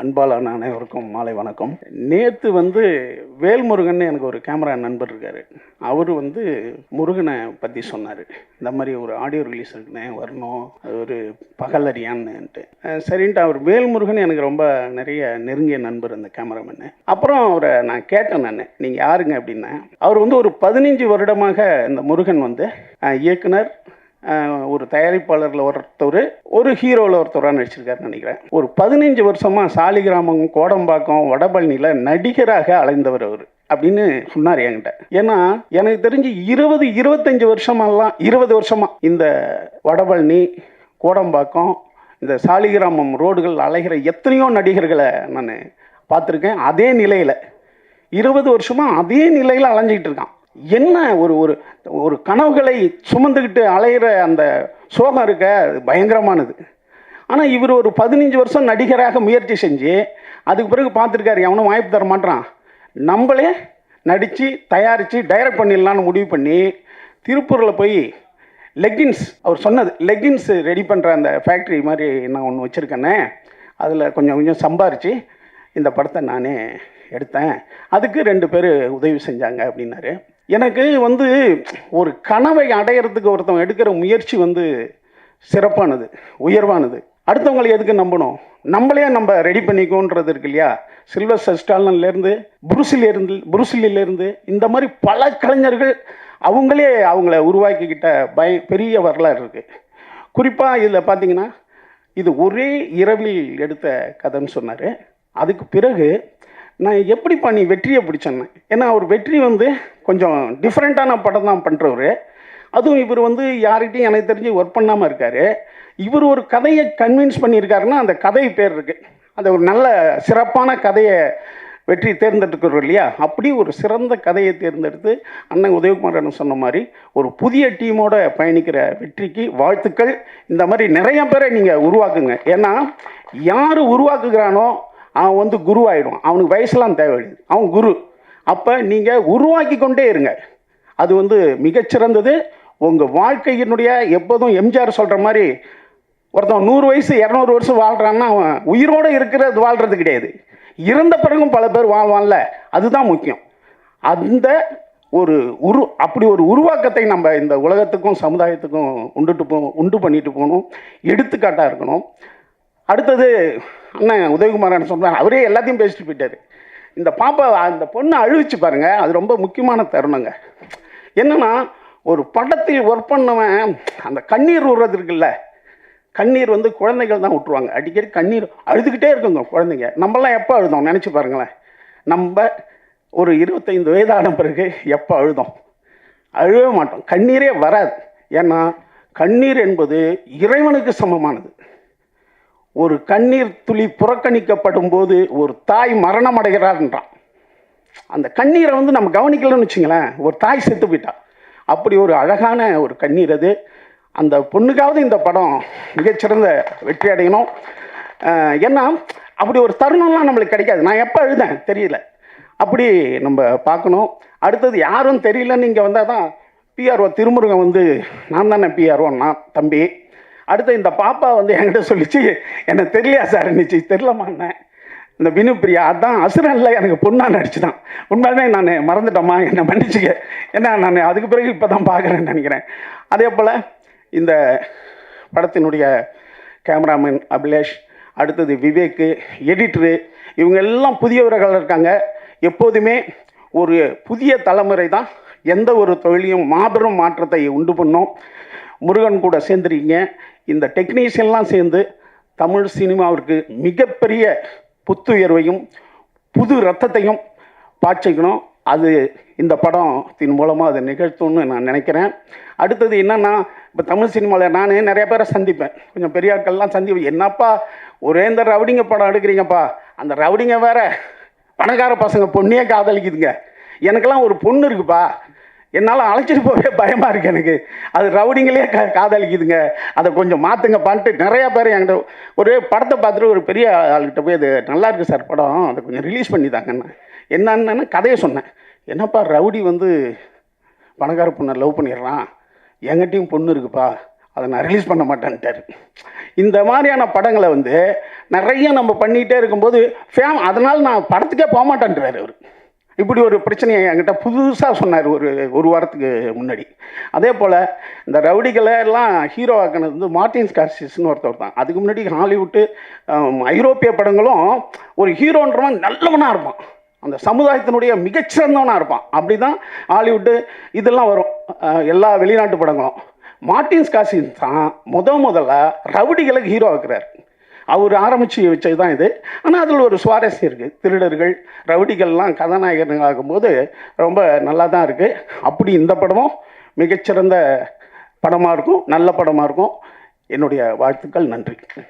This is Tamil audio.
அன்பாலான அனைவருக்கும் மாலை வணக்கம். நேற்று வந்து வேல்முருகன் எனக்கு ஒரு கேமரா நண்பர் இருக்கார். அவர் வந்து முருகனை பற்றி சொன்னார். இந்த மாதிரி ஒரு ஆடியோ ரிலீஸ் இருக்குண்ணே வரணும் அது ஒரு பகலறியான்னுட்டு சரின்ட்டு அவர் வேல்முருகன் எனக்கு ரொம்ப நிறைய நெருங்கிய நண்பர் அந்த கேமராமேனு அப்புறம் அவரை நான் கேட்டேன் நான். நீங்கள் யாருங்க அப்படின்னா அவர் வந்து ஒரு பதினஞ்சு வருடமாக இந்த முருகன் வந்து இயக்குனர் ஒரு தயாரிப்பாளரில் ஒருத்தர் ஒரு ஹீரோவில் ஒருத்தராக நடிச்சிருக்காருன்னு நினைக்கிறேன். ஒரு பதினஞ்சு வருஷமாக சாலிகிராமம் கோடம்பாக்கம் வடபழனியில் நடிகராக அலைந்தவர் அவர் அப்படின்னு சொன்னார் என்கிட்ட. ஏன்னா எனக்கு தெரிஞ்சு இருபது இருபத்தஞ்சு வருஷமெல்லாம் இருபது வருஷமாக இந்த வடபழனி கோடம்பாக்கம் இந்த சாலிகிராமம் ரோடுகள் அலைகிற எத்தனையோ நடிகர்களை நான் பார்த்துருக்கேன். அதே நிலையில் இருபது வருஷமாக அதே நிலையில் அலைஞ்சிக்கிட்டு இருக்கான். என்ன ஒரு ஒரு ஒரு கனவுகளை சுமந்துக்கிட்டு அலையிற அந்த சோகம் இருக்க? அது பயங்கரமானது. ஆனால் இவர் ஒரு பதினஞ்சு வருஷம் நடிகராக முயற்சி செஞ்சு அதுக்கு பிறகு பார்த்துருக்காரு எவனும் வாய்ப்பு தர மாட்டான் நம்மளே நடித்து தயாரித்து டைரக்ட் பண்ணிடலான்னு முடிவு பண்ணி திருப்பூரில் போய் லெக்கின்ஸ் அவர் சொன்னது லெக்கின்ஸ் ரெடி பண்ணுற அந்த ஃபேக்ட்ரி மாதிரி நான் ஒன்று வச்சுருக்கேனே. அதில் கொஞ்சம் கொஞ்சம் சம்பாரித்து இந்த படத்தை நானே எடுத்தேன். அதுக்கு ரெண்டு பேர் உதவி செஞ்சாங்க அப்படின்னாரு. எனக்கு வந்து ஒரு கனவை அடையிறதுக்கு ஒருத்தவங்க எடுக்கிற முயற்சி வந்து சிறப்பானது உயர்வானது. அடுத்தவங்களை எதுக்கு நம்பணும்? நம்மளே நம்ம ரெடி பண்ணிக்கோன்றது இருக்கு இல்லையா? சில்வர் ஸ்டாலன்லேருந்து புருசிலேருந்து புருசிலிருந்து இந்த மாதிரி பல கலைஞர்கள் அவங்களே அவங்கள உருவாக்கிக்கிட்ட பய பெரிய வரலாறு இருக்குது குறிப்பாக இதில் பார்த்தீங்கன்னா இது ஒரே இரவில் எடுத்த கதைன்னு சொன்னார். அதுக்கு பிறகு நான் எப்படிப்பா நீ வெற்றியை பிடிச்சேன்னு ஏன்னா அவர் வெற்றி வந்து கொஞ்சம் டிஃப்ரெண்ட்டான படம் தான் பண்ணுறவர் அதுவும் இவர் வந்து யார்கிட்டையும் எனக்கு தெரிஞ்சு ஒர்க் பண்ணாமல் இருக்கார். இவர் ஒரு கதையை கன்வின்ஸ் பண்ணியிருக்காருன்னா அந்த கதை பேர் இருக்குது அந்த ஒரு நல்ல சிறப்பான கதையை வெற்றி தேர்ந்தெடுக்கிறோம் இல்லையா? அப்படி ஒரு சிறந்த கதையை தேர்ந்தெடுத்து அண்ணன் உதயகுமாரன் சொன்ன மாதிரி ஒரு புதிய டீமோட பயணிக்கிற வெற்றிக்கு வாழ்த்துக்கள். இந்த மாதிரி நிறைய பேரை நீங்கள் உருவாக்குங்க. ஏன்னா யார் உருவாக்குகிறானோ அவன் வந்து குரு அவனுக்கு வயசுலாம் தேவையில்லை. அவன் குரு. அப்போ நீங்கள் உருவாக்கி கொண்டே இருங்க. அது வந்து மிகச்சிறந்தது. உங்கள் வாழ்க்கையினுடைய எப்போதும் எம்ஜிஆர் சொல்கிற மாதிரி ஒருத்தன் நூறு வயசு இரநூறு வருஷம் வாழ்கிறான்னா அவன் உயிரோடு இருக்கிறது வாழ்கிறது கிடையாது. இறந்த பிறகும் பல பேர் வாழ்வான்ல. அதுதான் முக்கியம். அந்த ஒரு உரு அப்படி ஒரு உருவாக்கத்தை நம்ம இந்த உலகத்துக்கும் சமுதாயத்துக்கும் உண்டுட்டு போ உண்டு பண்ணிட்டு போகணும். எடுத்துக்காட்டாக இருக்கணும். அடுத்தது அண்ணன் உதயகுமாரன் சொன்னார். அவரே எல்லாத்தையும் பேசிட்டு போயிட்டார். இந்த பாப்பா அந்த பொண்ணை அழுவிச்சு பாருங்கள் அது ரொம்ப முக்கியமான தருணங்க. என்னென்னா ஒரு படத்தில் ஒர்க் பண்ணவன் அந்த கண்ணீர் விடுறது இருக்குல்ல கண்ணீர் வந்து குழந்தைகள் தான் விட்டுருவாங்க அடிக்கடி கண்ணீர் அழுதுகிட்டே இருக்குங்க குழந்தைங்க. நம்மளாம் எப்போ அழுதோம்? நினச்சி பாருங்களேன். நம்ம ஒரு இருபத்தைந்து வயதான பிறகு எப்போ அழுதோம்? அழுவே மாட்டோம். கண்ணீரே வராது. ஏன்னா கண்ணீர் என்பது இறைவனுக்கு சமமானது. ஒரு கண்ணீர் துளி புறக்கணிக்கப்படும் போது ஒரு தாய் மரணம் அடைகிறார்ன்றான் அந்த கண்ணீரை வந்து நம்ம கவனிக்கலன்னு வச்சுங்களேன் ஒரு தாய் செத்து போயிட்டா. அப்படி ஒரு அழகான ஒரு கண்ணீர் அது. அந்த பொண்ணுக்காவது இந்த படம் மிகச்சிறந்த வெற்றி அடையணும். ஏன்னா அப்படி ஒரு தருணம்லாம் நம்மளுக்கு கிடைக்காது. நான் எப்போ எழுதேன்? தெரியல. அப்படி நம்ம பார்க்கணும். அடுத்தது யாரும் தெரியலன்னு இங்கே வந்தால் தான் பிஆர்ஓ திருமுருகன் வந்து நான் தானே பிஆர்ஓ நான் தம்பி. அடுத்து இந்த பாப்பா வந்து என்கிட்ட சொல்லிச்சு என்னை தெரியலையா சார் நிச்சு தெரிலமாண்ணே இந்த வினுப்பிரியா அதான் அசுரனில் எனக்கு பொண்ணாக நடிச்சு தான் உண்மையுமே நான் மறந்துட்டோமா என்னை மன்னிச்சுக்க. ஏன்னா நான் அதுக்கு பிறகு இப்போ தான் பார்க்குறேன்னு நினைக்கிறேன். அதே போல் இந்த படத்தினுடைய கேமராமேன் அபிலேஷ் அடுத்தது விவேக்கு எடிட்டரு இவங்க எல்லாம் புதியவர்கள் இருக்காங்க. எப்போதுமே ஒரு புதிய தலைமுறை தான் எந்த ஒரு தொழிலையும் மாபெரும் மாற்றத்தை உண்டு பண்ணும். முருகன் கூட சேர்ந்துருக்கீங்க. இந்த டெக்னீஷியன்லாம் சேர்ந்து தமிழ் சினிமாவிற்கு மிகப்பெரிய புத்துயர்வையும் புது ரத்தத்தையும் பாய்ச்சிக்கணும். அது இந்த படத்தின் மூலமாக அதை நிகழ்த்தும்னு நான் நினைக்கிறேன். அடுத்தது என்னென்னா இப்போ தமிழ் சினிமாவில் நான் நிறைய பேரை சந்திப்பேன். கொஞ்சம் பெரிய ஆட்கள்லாம் சந்திப்பேன். என்னப்பா ஒரே இந்த ரவுடிங்க படம் எடுக்கிறீங்கப்பா. அந்த ரவுடிங்க வேற பணக்கார பசங்க பொண்ணையே காதலிக்குதுங்க. எனக்கெல்லாம் ஒரு பொண்ணு இருக்குப்பா. என்னால் அழைச்சிட்டு போகவே பயமாக இருக்குது எனக்கு. அது ரவுடிங்களே கா காதலிக்குதுங்க. அதை கொஞ்சம் மாற்றுங்கப்பான்ட்டு நிறையா பேர் என்கிட்ட ஒரு படத்தை பார்த்துட்டு ஒரு பெரிய ஆள்கிட்ட போய் அது நல்லா இருக்குது சார் படம். அதை கொஞ்சம் ரிலீஸ் பண்ணி தாங்கன்னு என்னன்னு கதையை சொன்னேன். என்னப்பா ரவுடி வந்து பணக்கார பொண்ணை லவ் பண்ணிடுறான். எங்கிட்டையும் பொண்ணு இருக்குப்பா. அதை நான் ரிலீஸ் பண்ண மாட்டேன்ட்டாரு. இந்த மாதிரியான படங்களை வந்து நிறைய நம்ம பண்ணிகிட்டே இருக்கும்போது ஃபேம் அதனால் நான் படத்துக்கே போக மாட்டேன்றாரு அவர். இப்படி ஒரு பிரச்சனையை என்கிட்ட புதுசாக சொன்னார் ஒரு ஒரு வாரத்துக்கு முன்னாடி. அதே போல் இந்த ரவுடிகளை எல்லாம் ஹீரோ ஆக்கினது வந்து மார்டின் ஸ்கார்சிஸ்னு ஒருத்தர் தான். அதுக்கு முன்னாடி ஹாலிவுட்டு ஐரோப்பிய படங்களும் ஒரு ஹீரோன்றவன் நல்லவனாக இருப்பான். அந்த சமுதாயத்தினுடைய மிகச்சிறந்தவனாக இருப்பான். அப்படி தான் ஹாலிவுட்டு இதெல்லாம் வரும். எல்லா வெளிநாட்டு படங்களும். மார்டின் ஸ்காசின் தான் முத முதல்ல ரவுடிகளுக்கு ஹீரோ ஆக்குறாரு. அவர் ஆரம்பித்து வச்சது தான் இது. ஆனால் அதில் ஒரு சுவாரஸ்யம் இருக்குது திருடர்கள் ரவுடிகள்லாம் கதாநாயகர்கள் ஆகும்போது ரொம்ப நல்லா தான் இருக்குது அப்படி இந்த படமும் மிகச்சிறந்த படமாக இருக்கும் நல்ல படமாக இருக்கும். என்னுடைய வாழ்த்துக்கள் நன்றி.